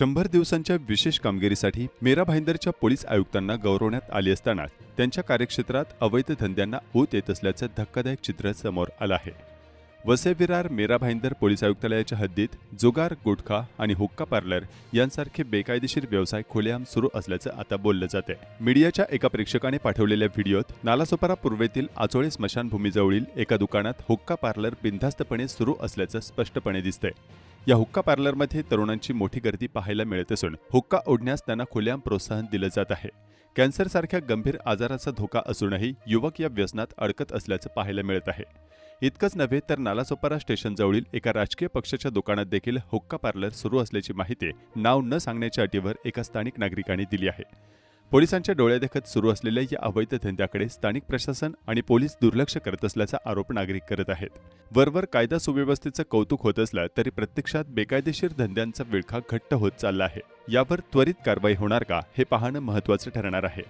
शंभर दिवसांच्या विशेष कामगिरीसाठी मेरा भाईंदरच्या पोलीस आयुक्तांना गौरवण्यात आले असताना त्यांच्या कार्यक्षेत्रात अवैध धंद्यांना होत येत असल्याचं धक्कादायक चित्र समोर आलं आहे. वसे विरार मेरा भाईंदर पोलीस आयुक्तालयाच्या हद्दीत जुगार गुटखा आणि हुक्का पार्लर यांसारखे बेकायदेशीर व्यवसाय खुलेआम सुरू असल्याचं आता बोललं जाते मीडियाच्या एका प्रेक्षकाने पाठवलेल्या व्हिडिओत नालासोपारा पूर्वेतील आचोळे स्मशानभूमीजवळील एका दुकानात हुक्का पार्लर बिनधास्तपणे सुरू असल्याचं स्पष्टपणे दिसतंय. या हुक्का पार्लरमध्ये तरुणांची मोठी गर्दी पाहायला मिळत असून हुक्का ओढण्यास त्यांना खुलेआम प्रोत्साहन दिलं जात आहे. कॅन्सरसारख्या गंभीर आजाराचा धोका असूनही युवक या व्यसनात अडकत असल्याचं पाहायला मिळत आहे. इतकंच नव्हे तर नालासोपारा स्टेशनजवळील एका राजकीय पक्षाच्या दुकानात देखील हुक्का पार्लर सुरू असल्याची माहिती नाव न सांगण्याच्या अटीवर एका स्थानिक नागरिकाने दिली आहे. पोलिसांच्या डोळ्यादेखत सुरू असलेल्या या अवैध धंद्याकडे स्थानिक प्रशासन आणि पोलीस दुर्लक्ष करत असल्याचा आरोप नागरिक करत आहेत. वरवर कायदा सुव्यवस्थेचं कौतुक होत असलं तरी प्रत्यक्षात बेकायदेशीर धंद्यांचा विळखा घट्ट होत चालला आहे. यावर त्वरित कारवाई होणार का हे पाहणं महत्त्वाचं ठरणार आहे.